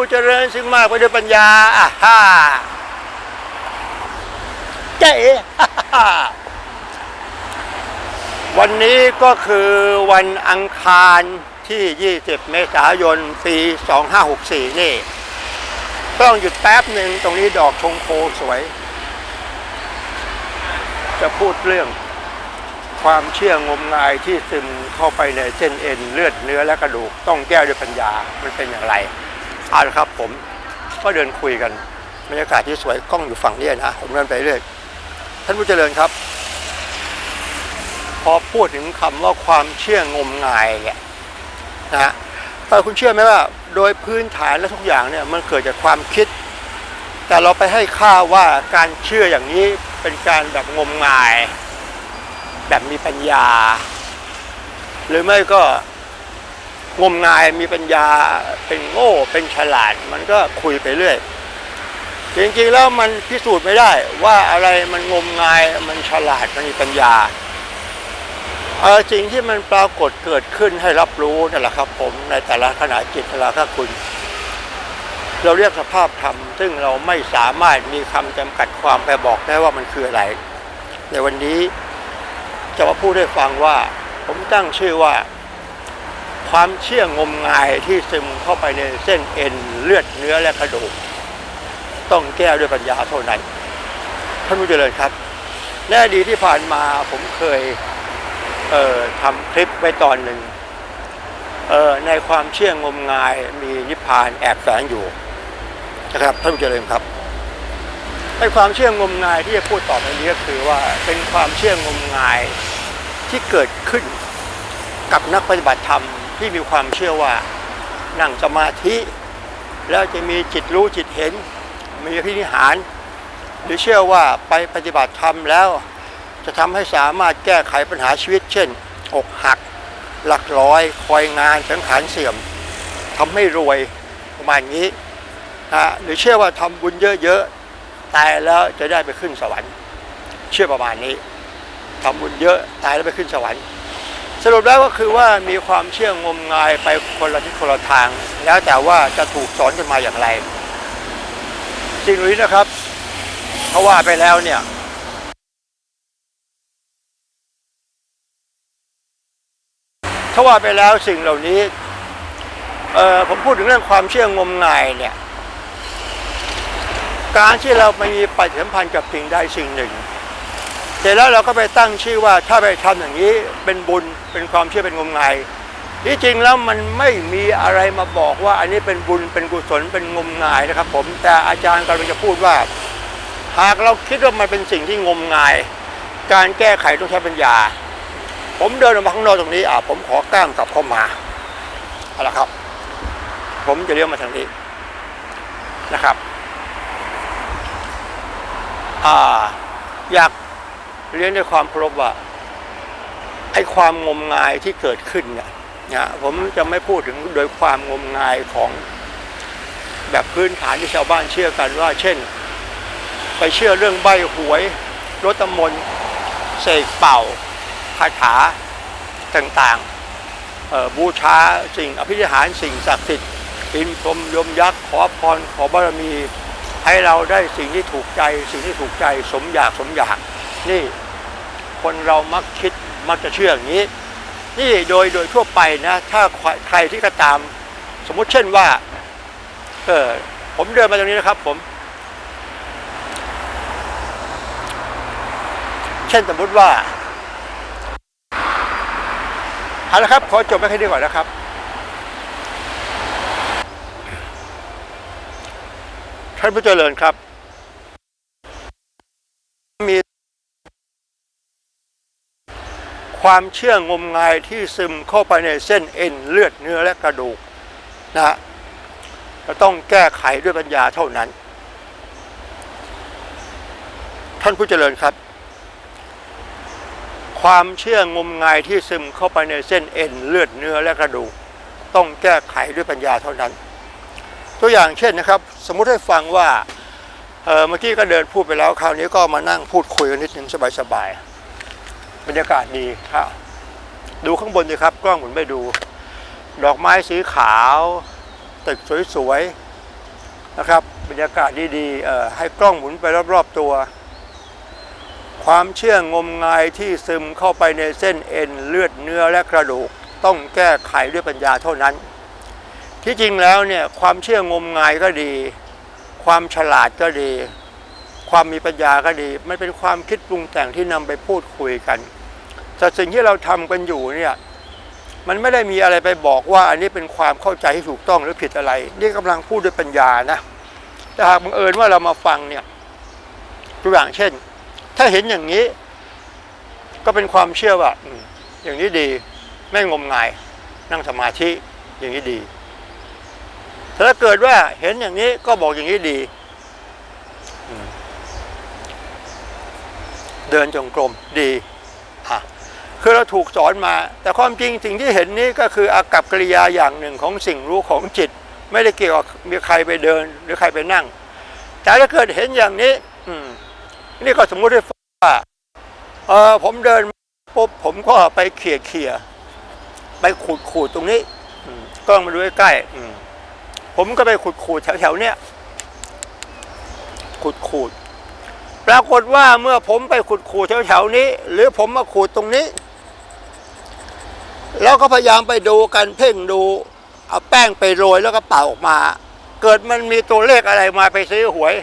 ผู้เจริญซึ่งมากไปด้วยปัญญาอ่าฮ่าเอฮ่าฮ่าวันนี้ก็คือวันอังคารที่ 20 เมษายน ปี 2564 นี่ ต้องหยุดแป๊บหนึ่งตรงนี้ดอกชงโคสวย จะพูดเรื่องความเชื่องมงายที่ซึมเข้าไปในเส้นเอ็นเลือดเนื้อและกระดูก ต้องแก้ด้วยปัญญา มันเป็นอย่างไร เอาละครับผมก็เดินคุยกันบรรยากาศที่สวยกล้องอยู่ฝั่งนี้นะผมเดินไปเรื่อยท่านผู้เจริญครับ พอพูดถึงคำว่าความเชื่องมงายเนี่ยนะฮะเออคุณเชื่อไหมว่า โดยพื้นฐานและทุกอย่างเนี่ยมันเกิดจากความคิด แต่เราไปให้ค่าว่าการเชื่ออย่างนี้เป็นการแบบงมงาย แบบมีปัญญา หรือไม่ก็ งมงายมีปัญญาเป็นโง่เป็นฉลาด มันก็คุยไปเรื่อย จริงๆแล้วมันพิสูจน์ไม่ได้ ว่าอะไรมันงมงายมันฉลาดมันมีปัญญาเออสิ่งที่มันปรากฏเกิดขึ้นให้รับรู้นั่นแหละครับผมในแต่ละขณะจิตแต่ละขณะคุณ เราเรียกสภาพธรรม ซึ่งเราไม่สามารถมีคำจำกัดความไปบอกได้ว่ามันคืออะไร ในวันนี้จะมาพูดให้ฟังว่า ผมตั้งชื่อว่า ความเชื่องมงายที่ซึมเข้าไปในเส้นเอ็นเลือดเนื้อและกระดูก ต้องแก้ด้วยปัญญาเท่านั้นท่านผู้เจริญครับในอดีตที่ผ่านมาผมเคยเอ่อทำคลิปไว้ตอนหนึ่งเอ่อในความเชื่องมงายมีนิพพานแอบแฝงอยู่นะครับท่านผู้เจริญครับไอ้ความเชื่องมงายที่จะพูดต่อไปนี้ก็คือว่าเป็นความเชื่องมงายที่เกิดขึ้นกับนักปฏิบัติธรรม ที่มีความเชื่อว่านั่งสมาธิ แล้วจะมีจิตรู้จิตเห็น มีพินิหาร หรือเชื่อว่าไปปฏิบัติธรรมแล้ว จะทำให้สามารถแก้ไขปัญหาชีวิต เช่นอกหัก หลักร้อยคอยงานสังขารเสื่อมทำให้รวยประมาณนี้นะหรือเชื่อว่าทำบุญเยอะๆตายแล้วจะได้ไปขึ้นสวรรค์ เชื่อประมาณนี้ทำบุญเยอะตายแล้วไปขึ้นสวรรค์ สรุปแล้วก็คือว่ามีความเชื่องมงายไปคนละทิศคนละทาง แล้วแต่ว่าจะถูกสอนกันมาอย่างไรสิ่งนี้นะครับเพราะว่าไปแล้วเนี่ยถ้าว่าไปแล้วสิ่งเหล่านี้เอ่อผมพูดถึงเรื่องความเชื่องมงายเนี่ยการที่เราไปมีปฏิสัมพันธ์กับสิ่งใดสิ่งหนึ่ง เสร็จแล้วเราก็ไปตั้งชื่อว่าถ้าไปทำอย่างนี้เป็นบุญเป็นความเชื่อเป็นงมงายที่จริงแล้วมันไม่มีอะไรมาบอกว่าอันนี้เป็นบุญเป็นกุศลเป็นงมงายนะครับ ผมแต่อาจารย์กำลังจะพูดว่า หากเราคิดว่ามันเป็นสิ่งที่งมงาย การแก้ไขต้องใช้ปัญญา ผมเดินออกมาข้างนอกตรงนี้อะผมขอก้ามกลับเข้ามาเอาละครับ ผมจะเลี้ยวมาทางนี้นะครับ อ่า อยาก เรียนด้วยความเคารพว่าไอ้ความงมงายที่เกิดขึ้นเนี่ยนะผมจะไม่พูดถึงโดยความงมงายของแบบพื้นฐานที่ชาวบ้านเชื่อกันว่า เช่น ไปเชื่อเรื่องใบหวยรถตำมนเสกเป่าคาถาต่างๆบูชาสิ่งอภิธิหารสิ่งศักดิ์สิทธิ์อินพรมยมยักษ์ขอพรขอบารมี ให้เราได้สิ่งที่ถูกใจ สิ่งที่ถูกใจสมอยากสมอยาก นี่คนเรามักคิดมักจะเชื่ออย่างนี้ นี่โดยโดยทั่วไปนะ ถ้าใครที่ก็ตาม สมมุติเช่นว่าเออผมเดินมาตรงนี้นะครับ ผม เช่นสมมติว่าเอาละครับ ขอจบไม่แค่นี้ก่อนนะครับ ท่านผู้เจริญครับ มี ความเชื่องมงายที่ซึมเข้าไปในเส้นเอ็นเลือดเนื้อและกระดูกนะฮะต้องแก้ไขด้วยปัญญาเท่านั้น ท่านผู้เจริญครับ ความเชื่องมงายที่ซึมเข้าไปในเส้นเอ็นเลือดเนื้อและกระดูก ต้องแก้ไขด้วยปัญญาเท่านั้น ตัวอย่างเช่นนะครับ สมมุติให้ฟังว่าเออเมื่อกี้ก็เดินพูดไปแล้วคราวนี้ก็มานั่งพูดคุยกันนิดนึงสบายๆ บรรยากาศดีครับ ดูข้างบนดีครับ กล้องผมไม่ดู ดอกไม้สีขาว ตึกสวยๆนะครับ บรรยากาศดีๆเอ่อให้กล้องหมุนไปรอบๆตัว ความเชื่องมงายที่ซึมเข้าไปในเส้นเอ็นเลือดเนื้อและกระดูก ต้องแก้ไขด้วยปัญญาเท่านั้น ที่จริงแล้วเนี่ยความเชื่องมงายก็ดี ความฉลาดก็ดี ความมีปัญญาก็ดีมันเป็นความคิดปรุงแต่งที่นำไปพูดคุยกัน แต่สิ่งที่เราทำกันอยู่เนี่ยมันไม่ได้มีอะไรไปบอกว่า อันนี้เป็นความเข้าใจที่ถูกต้องหรือผิดอะไร นี่กำลังพูดด้วยปัญญานะแต่หากบังเอิญว่าเรามาฟังเนี่ยตัวอย่างเช่น ถ้าเห็นอย่างนี้ ก็เป็นความเชื่อว่าอืมอย่างนี้ดีไม่งมงาย นั่งสมาธิอย่างนี้ดีถ้าเกิดว่าเห็นอย่างนี้ก็บอกอย่างนี้ดีอืม เดินจงกรมดีคือเราถูกสอนมา แต่ความจริงสิ่งที่เห็นนี้ก็คืออากับกิริยาอย่างหนึ่งของสิ่งรู้ของจิต ไม่ได้เกี่ยวกับมีใครไปเดินหรือใครไปนั่ง แต่ถ้าเกิดเห็นอย่างนี้ อืมนี่ก็สมมุติว่าเออผมเดินปุ๊บผมก็ไปเขี่ยเขี่ยไปขูดขูดตรงนี้กล้องมาดูใกล้ๆอืผมก็ไปขูดขูดแถวๆเนี้ยขูดขูด ปรากฏว่าเมื่อผมไปขูดขูดแถวๆนี้ หรือผมมาขูดตรงนี้ แล้วก็พยายามไปดูกันเพ่งดู เอาแป้งไปโรยแล้วก็เป่าออกมา เกิดมันมีตัวเลขอะไรมาไปซื้อหวย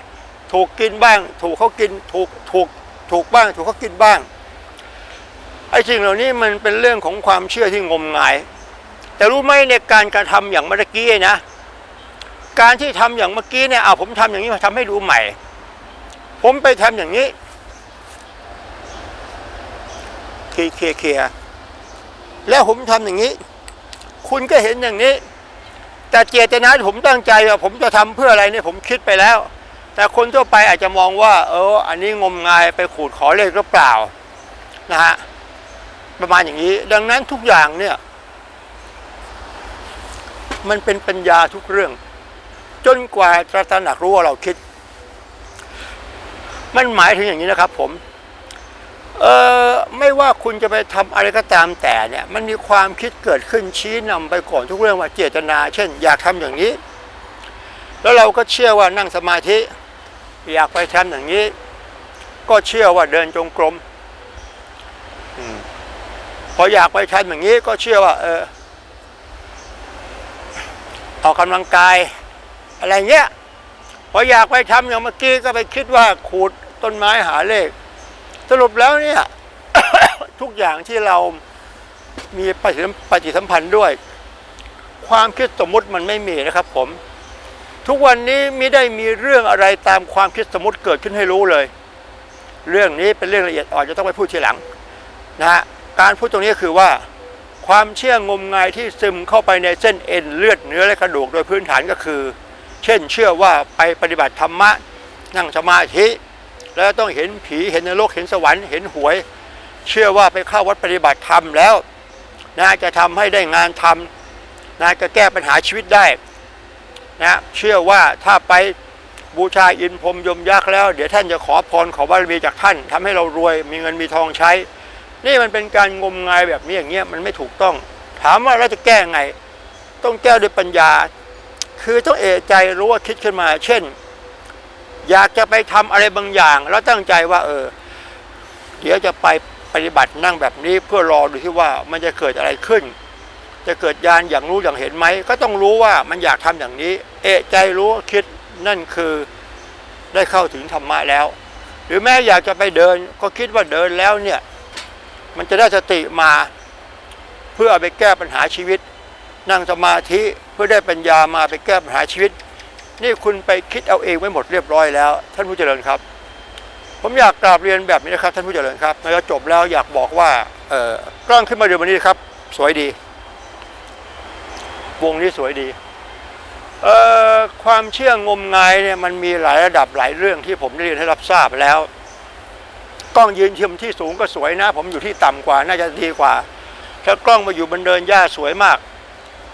ถูกกินบ้าง ถูกเขากินถูกถูกถูกบ้าง ถูกเขากินบ้างไอ้สิ่งเหล่านี้มันเป็นเรื่องของความเชื่อที่งมงาย แต่รู้ไหมในการกระทำอย่างเมื่อกี้นะ การที่ทำอย่างเมื่อกี้เนี่ยเอาผมทำอย่างนี้มาทำให้ดูใหม่ ผมไปทำอย่างนี้เคลียร์เคลียร์เคแล้วผมทำอย่างนี้ คุณก็เห็นอย่างนี้ แต่เจตนาผมตั้งใจว่าผมจะทำเพื่ออะไรเนี่ยผมคิดไปแล้ว แต่คนทั่วไปอาจจะมองว่า เออ อันนี้งมงายไปขูดขอเลขหรือเปล่านะฮะประมาณอย่างนี้ ดังนั้นทุกอย่างเนี่ย มันเป็นปัญญาทุกเรื่อง จนกว่าจะตระหนักรู้ว่าเราคิด มันหมายถึงอย่างนี้นะครับ ผม เออไม่ว่าคุณจะไปทำอะไรก็ตามแต่เนี่ย มันมีความคิดเกิดขึ้นชี้นำไปก่อนทุกเรื่องว่าเจตนา เช่น อยากทำอย่างนี้ แล้วเราก็เชื่อว่านั่งสมาธิ อยากไปทำอย่างนี้ ก็เชื่อว่าเดินจงกรมอมพออยากไปทำอย่างนี้ก็เชื่อว่า เออออกกำลังกาย อะไรเงี้ยพออยากไปทำอย่างเมื่อกี้ก็ไปคิดว่าขูด ต้นไม้หาเลข สรุปแล้วเนี่ย ทุกอย่างที่เรามีปฏิสัมปฏิสัมพันธ์ด้วย ความคิดสมมติมันไม่มีนะครับ ผม ทุกวันนี้ไม่ได้มีเรื่องอะไรตามความคิดสมมติเกิดขึ้นให้รู้เลย เรื่องนี้เป็นเรื่องละเอียดอ่อนจะต้องไปพูดทีหลังนะฮะการพูดตรงนี้คือว่า ความเชื่องมงายที่ซึมเข้าไปในเส้นเอ็นเลือดเนื้อและกระดูกโดยพื้นฐานก็คือ เช่น เชื่อว่าไปปฏิบัติธรรมะนั่งสมาธิ แล้วต้องเห็นผีเห็นนรกเห็นสวรรค์เห็นหวย เชื่อว่าไปเข้าวัดปฏิบัติธรรมแล้วนะจะทำให้ได้งานทำนะจะแก้ปัญหาชีวิตได้นะเชื่อว่าถ้าไปบูชาอินพรมยมยักษ์แล้ว เดี๋ยวท่านจะขอพรขอบารมีจากท่านทำให้เรารวยมีเงินมีทองใช้ นี่มันเป็นการงมงายแบบนี้อย่างเงี้ยมันไม่ถูกต้อง ถามว่าเราจะแก้ไง ต้องแก้ด้วยปัญญา คือต้องเอะใจรู้ว่าคิดขึ้นมา เช่น อยากจะไปทำอะไรบางอย่าง แล้วตั้งใจว่า เออ เดี๋ยวจะไปปฏิบัตินั่งแบบนี้เพื่อรอดูที่ว่ามันจะเกิดอะไรขึ้น จะเกิดญาณอย่างรู้อย่างเห็นไหม ก็ต้องรู้ว่ามันอยากทำอย่างนี้ เอะใจรู้คิดนั่นคือได้เข้าถึงธรรมะแล้ว หรือแม้อยากจะไปเดิน ก็คิดว่าเดินแล้วเนี่ย มันจะได้สติมา เพื่อเอาไปแก้ปัญหาชีวิต นั่งสมาธิเพื่อได้ปัญญามาไปแก้ปัญหาชีวิต นี่คุณไปคิดเอาเองไว้หมดเรียบร้อยแล้ว ท่านผู้เจริญครับ ผมอยากกราบเรียนแบบนี้นะครับ ท่านผู้เจริญครับแล้วจบแล้วอยากบอกว่าเออกล้องขึ้นมาเดูวันนี้ครับ สวยดี วงนี้สวยดีเอ่อความเชื่องมงายเนี่ยมันมีหลายระดับหลายเรื่องที่ผมได้เรียนให้รับทราบแล้ว กล้องยืนชิมที่สูงก็สวยนะ ผมอยู่ที่ต่ำกว่าน่าจะดีกว่าถ้ากล้องมาอยู่บนเดินหญ้าสวยมาก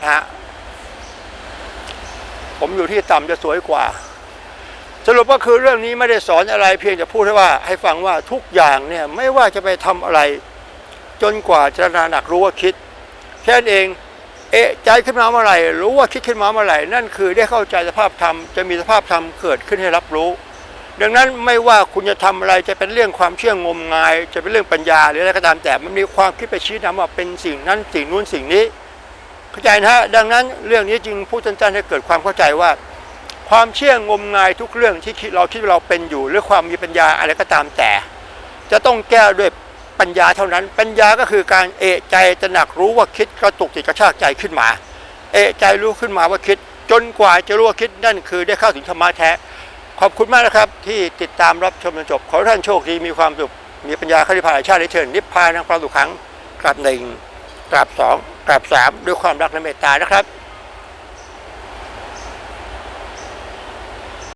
นะฮะ ผมอยู่ที่ต่ำจะสวยกว่า สรุปก็คือเรื่องนี้ไม่ได้สอนอะไร เพียงจะพูดให้ว่าให้ฟังว่าทุกอย่างเนี่ยไม่ว่าจะไปทำอะไร จนกว่าจะตระหนักรู้ว่าคิด แค่นั้นเองเอะใจขึ้นมาเมื่อไหร่รู้ว่าคิดขึ้นมาเมื่อไหร่นั่นคือได้เข้าใจสภาพธรรมจะมีสภาพธรรมเกิดขึ้นให้รับรู้ ดังนั้นไม่ว่าคุณจะทำอะไรจะเป็นเรื่องความเชื่องมงาย จะเป็นเรื่องปัญญาหรืออะไรก็ตามแต่มันมีความคิดไปชี้นำว่าเป็นสิ่งนั้นสิ่งนู้นสิ่งนี้ เข้าใจนะฮะดังนั้นเรื่องนี้จึงพูดสั้นๆให้เกิดความเข้าใจว่า ความเชื่องมงายทุกเรื่องที่คิดเราคิดว่าเราเป็นอยู่ หรือความมีปัญญาอะไรก็ตามแต่ จะต้องแก้ด้วยปัญญาเท่านั้น ปัญญาก็คือการเอะใจตระหนักรู้ว่าคิดกระตุกจิตกระชากใจขึ้นมา เอะใจรู้ขึ้นมาว่าคิด จนกว่าจะรู้ว่าคิดนั่นคือได้เข้าถึงธรรมะแท้ขอบคุณมากนะครับ ที่ติดตามรับชมจนจบ ขอท่านโชคดีมีความสุขมีปัญญาเข้านิพานชาติเชิญนิพพานังความสุขขังกราบหนึ่ง กราบสองกราบสามด้วยความรักและเมตตานะครับ